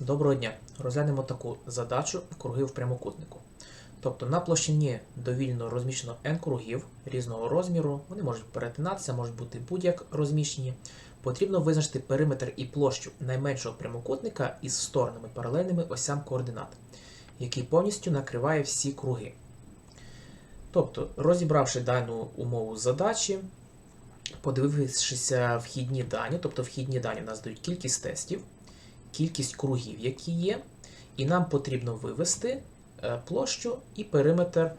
Доброго дня! Розглянемо таку задачу круги в прямокутнику. Тобто на площині довільно розміщено n кругів різного розміру, вони можуть перетинатися, можуть бути будь-як розміщені. Потрібно визначити периметр і площу найменшого прямокутника із сторонами паралельними осям координат, який повністю накриває всі круги. Тобто, розібравши дану умову задачі, подивившися вхідні дані, тобто вхідні дані у нас дають кількість тестів, кількість кругів, які є, і нам потрібно вивести е, площу і периметр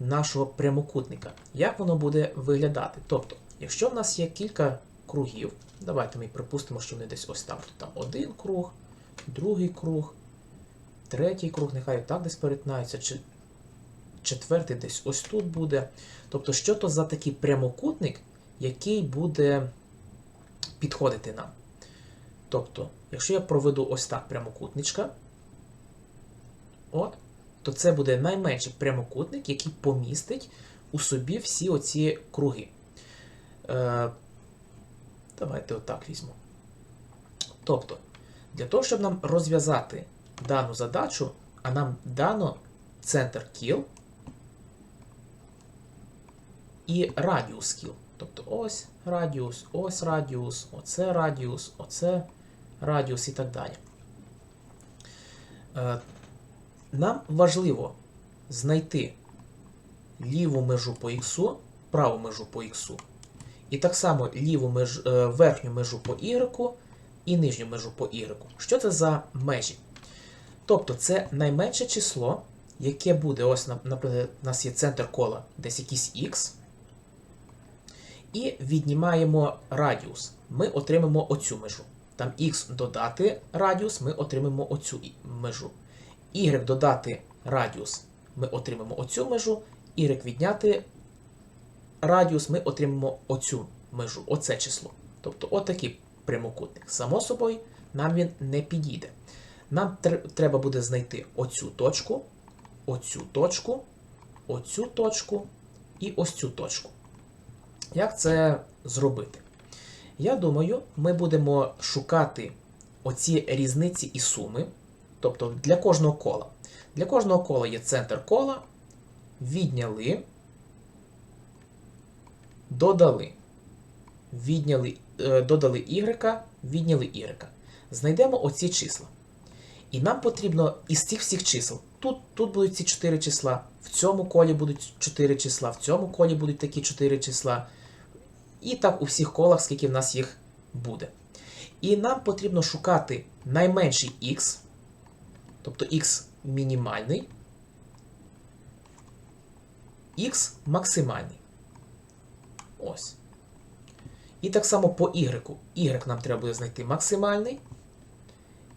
нашого прямокутника. Як воно буде виглядати? Тобто, якщо в нас є кілька кругів, давайте ми припустимо, що вони десь ось там. Тут там один круг, другий круг, третій круг, нехай так десь перетинаються, чи четвертий десь ось тут буде. Тобто, що то за такий прямокутник, який буде підходити нам. Тобто, якщо я проведу ось так прямокутничка, от, то це буде найменший прямокутник, який помістить у собі всі оці круги. Е, давайте отак візьму. Тобто, для того, щоб нам розв'язати дану задачу, а нам дано центр кіл і радіус кіл. Тобто ось радіус, ось радіус, оце радіус, оце радіус і так далі. Е, Нам важливо знайти ліву межу по х, праву межу по х, і так само ліву меж, е, верхню межу по y і нижню межу по y. Що це за межі? Тобто це найменше число, яке буде, ось, наприклад, у нас є центр кола, десь якийсь х. І віднімаємо радіус. Ми отримаємо оцю межу. Там x додати радіус, ми отримаємо оцю межу. Y додати радіус, ми отримаємо оцю межу. Y відняти радіус, ми отримаємо оцю межу, оце число. Тобто отакий прямокутник. Само собою, нам він не підійде. Нам треба буде знайти оцю точку, оцю точку, оцю точку і ось цю точку. Як це зробити? Я думаю, ми будемо шукати оці різниці і суми. Тобто для кожного кола. Для кожного кола є центр кола, відняли, додали. Відняли, е, Додали y, відняли y. Знайдемо оці числа. І нам потрібно із цих всіх чисел. Тут тут будуть ці 4 числа, в цьому колі будуть 4 числа, в цьому колі будуть такі 4 числа. І так у всіх колах, скільки в нас їх буде. І нам потрібно шукати найменший х, тобто х мінімальний, х максимальний. Ось. І так само по y. Y нам треба буде знайти максимальний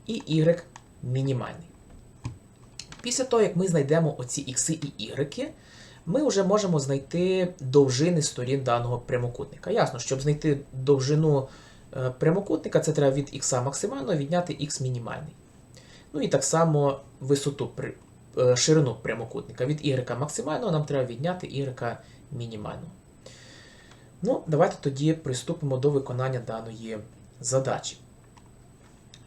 і y мінімальний. Після того, як ми знайдемо оці ікси і y, ми вже можемо знайти довжини сторін даного прямокутника. Ясно, щоб знайти довжину е, прямокутника, це треба від х максимального відняти х мінімальний. Ну і так само висоту е, ширину прямокутника. Від y максимального нам треба відняти y мінімального. Ну, Давайте тоді приступимо до виконання даної задачі.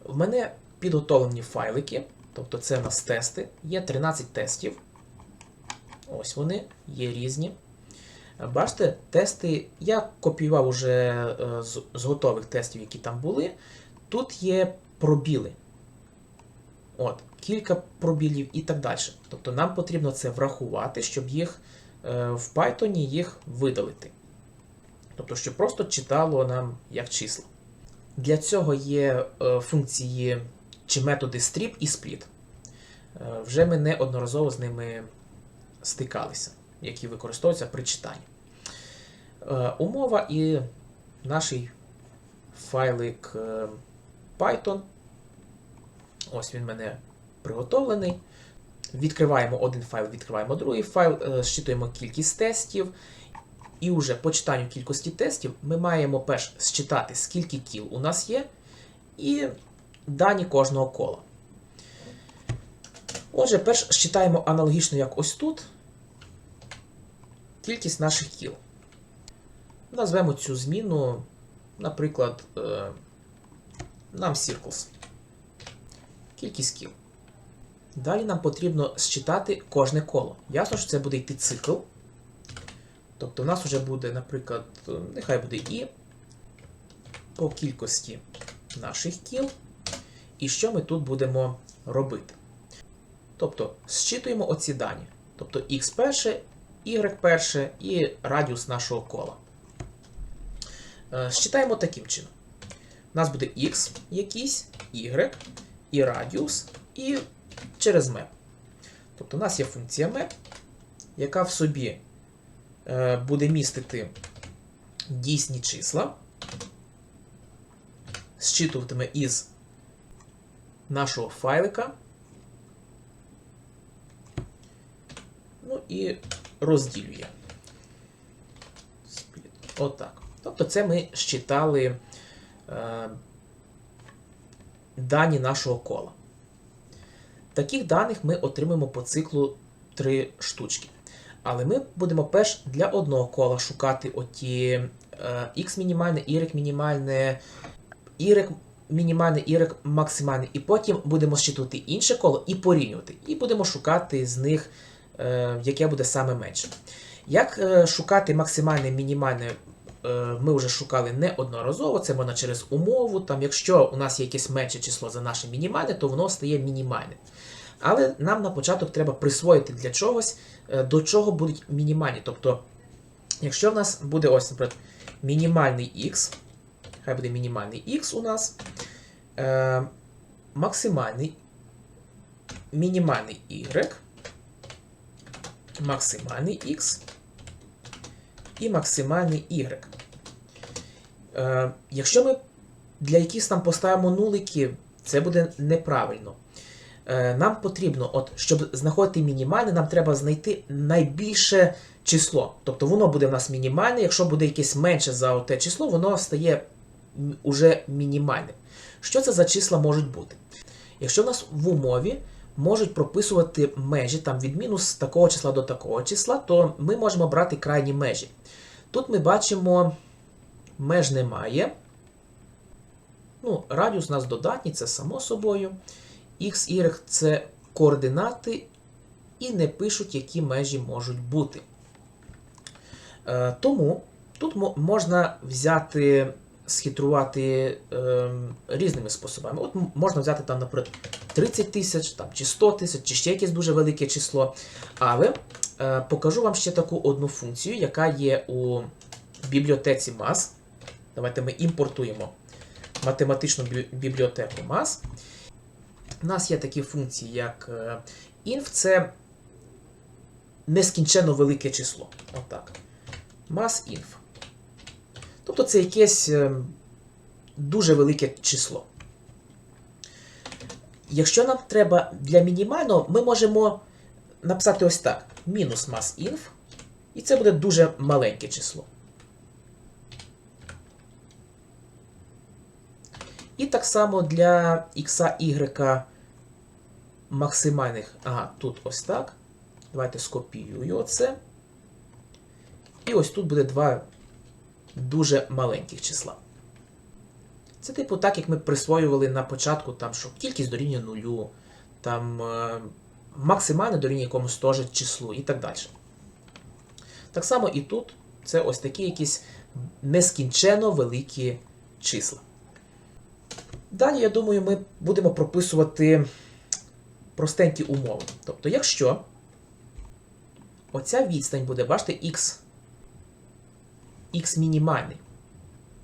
В мене підготовлені файлики, тобто це у нас тести, є 13 тестів. Ось вони, є різні. Бачите, тести, я копіював уже е, з, готових тестів, які там були. Тут є пробіли. От, Кілька пробілів і так далі. Тобто нам потрібно це врахувати, щоб їх е, в Python їх видалити. Тобто, щоб просто читало нам як числа. Для цього є е, функції чи методи strip і split. Вже ми неодноразово з ними стикалися, які використовуються при читанні. Е, умова і наш файлик е, Python. Ось він в мене приготовлений. Відкриваємо один файл, відкриваємо другий файл, е, зчитуємо кількість тестів. І вже по читанню кількості тестів ми маємо перш считати, скільки кіл у нас є, і дані кожного кола. Отже, перш считаємо аналогічно, як ось тут, кількість наших кіл. Назвемо цю зміну, наприклад, нам circles. кількість кіл. Далі нам потрібно считати кожне коло. Ясно, що це буде йти цикл. Тобто у нас вже буде, наприклад, е, нехай буде і по кількості наших кіл. І що ми тут будемо робити? Тобто, зчитуємо оці дані. Тобто x перше, y перше і радіус нашого кола. Е, Считаємо таким чином. У нас буде x якийсь, y і радіус, і через map. Тобто у нас є функція map, яка в собі е, буде містити дійсні числа, зчитуватиме із нашого файлика. Ну і розділює. Отак. Тобто це ми щитали е, дані нашого кола. Таких даних ми отримаємо по циклу 3 штучки. Але ми будемо перш для одного кола шукати оті е, x мінімальне, y мінімальне, y мінімальне, y максимальне, і потім будемо щитувати інше коло і порівнювати. І будемо шукати з них, яке буде саме менше. Як е, шукати максимальне, мінімальне, е, ми вже шукали неодноразово, це можна через умову. Там, якщо у нас є якесь менше число за наше мінімальне, то воно стає мінімальним. Але нам на початок треба присвоїти для чогось, е, до чого будуть мінімальні. Тобто, якщо в нас буде ось, наприклад, мінімальний x, хай буде мінімальний x у нас, е, максимальний, мінімальний y, максимальний x і максимальний y. Е, якщо ми для якихось там поставимо нулики, це буде неправильно. Е, нам потрібно, от, щоб знаходити мінімальне, нам треба знайти найбільше число. Тобто воно буде в нас мінімальне, якщо буде якесь менше за те число, воно стає уже мінімальним. Що це за числа можуть бути? Якщо в нас в умові можуть прописувати межі там від мінус такого числа до такого числа, то ми можемо брати крайні межі. Тут ми бачимо, меж немає. Ну, радіус у нас додатній, це само собою. X, Y це координати і не пишуть, які межі можуть бути. Е, тому тут можна взяти, схитрувати е, різними способами. От можна взяти там, наприклад, 30 тисяч там, чи 100 тисяч, чи ще якесь дуже велике число. Але е, покажу вам ще таку одну функцію, яка є у бібліотеці MAS. Давайте ми імпортуємо математичну бібліотеку MAS. У нас є такі функції, як е, inf, це нескінченно велике число. Отак. Mass-inf. Тобто це якесь е, дуже велике число. Якщо нам треба для мінімального, ми можемо написати ось так: мінус mass-inf, і це буде дуже маленьке число. І так само для x, y максимальних. Ага, тут ось так. Давайте скопіюю оце. І ось тут буде два дуже маленьких числа. Це, типу, так, як ми присвоювали на початку, там, що кількість дорівнює нулю, там е, максимальне дорівнює якомусь теж числу і так далі. Так само і тут це ось такі якісь нескінченно великі числа. Далі, я думаю, ми будемо прописувати простенькі умови. Тобто, якщо оця відстань буде, бачите, x, x мінімальний.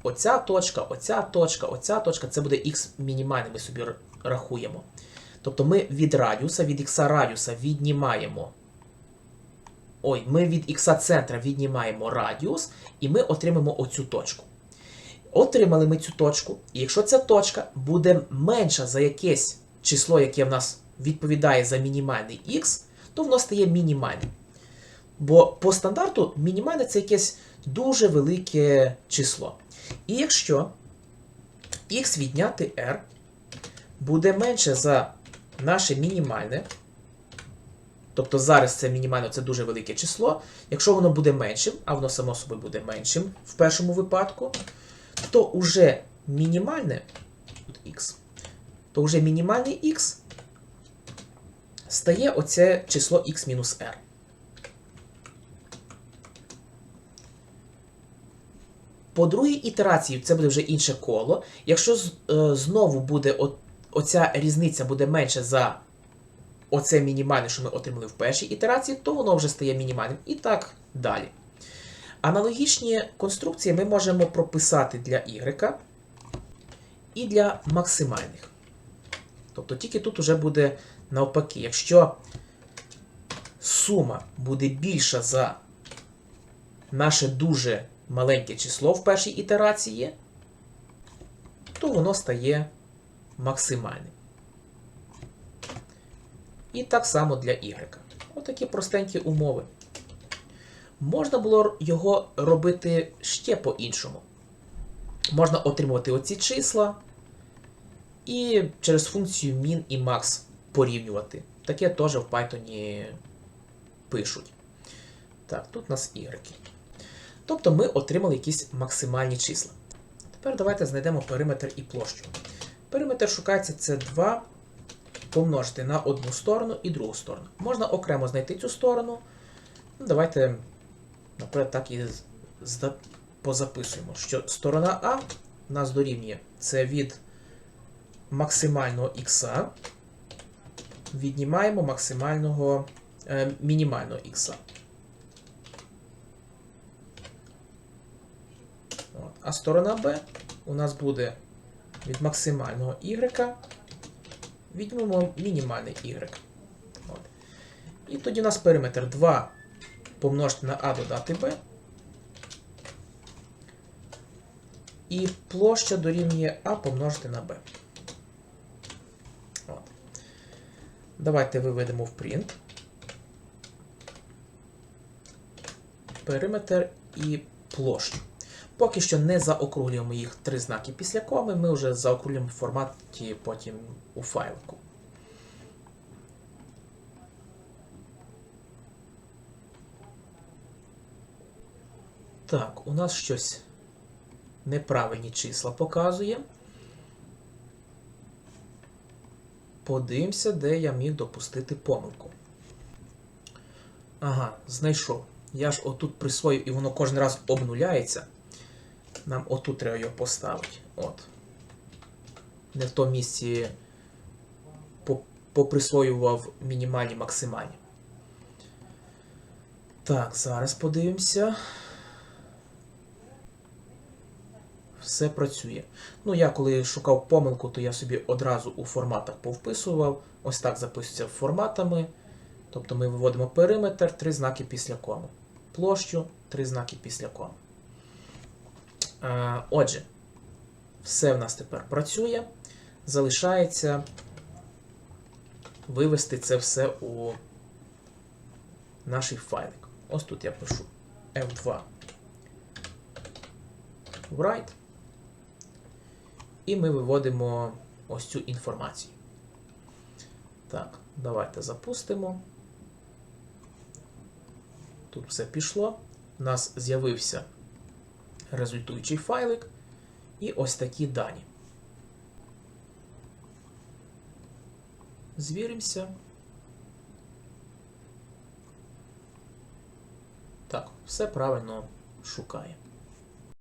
Оця точка, оця точка, оця точка це буде x мінімальний, ми собі рахуємо. Тобто ми від радіуса, від х радіуса віднімаємо. Ой, ми від х центра віднімаємо радіус, і ми отримаємо оцю точку. Отримали ми цю точку, і якщо ця точка буде менша за якесь число, яке в нас відповідає за мінімальний х, то воно стає мінімальним. Бо по стандарту мінімальне це якесь дуже велике число. І якщо х відняти r буде менше за наше мінімальне, тобто зараз це мінімальне, це дуже велике число, якщо воно буде меншим, а воно само собою буде меншим в першому випадку, то уже мінімальне тут x, то вже мінімальний x стає оце число x-r. По другій ітерації це буде вже інше коло. Якщо е, знову буде оця різниця буде менше за оце мінімальне, що ми отримали в першій ітерації, то воно вже стає мінімальним. І так далі. Аналогічні конструкції ми можемо прописати для y і для максимальних. Тобто тільки тут вже буде навпаки. Якщо сума буде більша за наше дуже маленьке число в першій ітерації, то воно стає максимальним. І так само для y. Отакі простенькі умови. Можна було його робити ще по-іншому. Можна отримувати оці числа і через функцію min і max порівнювати. Таке теж в Python пишуть. Так, тут у нас y. Тобто ми отримали якісь максимальні числа. Тепер давайте знайдемо периметр і площу. Периметр шукається це 2 помножити на одну сторону і другу сторону. Можна окремо знайти цю сторону. Ну, давайте, наприклад, так і позаписуємо, що сторона А нас дорівнює це від максимального х, віднімаємо максимального е, мінімального х. А сторона Б у нас буде від максимального y, віднімемо мінімальний y. От. І тоді у нас периметр 2 помножити на А додати Б. І площа дорівнює А помножити на Б. Давайте виведемо в принт. Периметр і площу. Поки що не заокруглюємо їх три знаки після коми, ми вже заокруглюємо в форматі потім у файлику. Так, у нас щось неправильні числа показує. Подивимося, де я міг допустити помилку. Ага, знайшов. Я ж отут присвоїв, і воно кожен раз обнуляється. Нам отут треба його поставити. От. Не в тому місці по- поприсвоював мінімальні максимальні. Так, зараз подивимося. Все працює. Ну, я коли шукав помилку, то я собі одразу у форматах повписував. Ось так записується форматами. Тобто ми виводимо периметр, три знаки після коми. Площу, три знаки після коми. Е, Отже, все в нас тепер працює. Залишається вивести це все у наш файлик. Ось тут я пишу F2 write. І ми виводимо ось цю інформацію. Так, давайте запустимо. Тут все пішло. У нас з'явився результуючий файлик і ось такі дані. Звіримося. Так, все правильно шукає.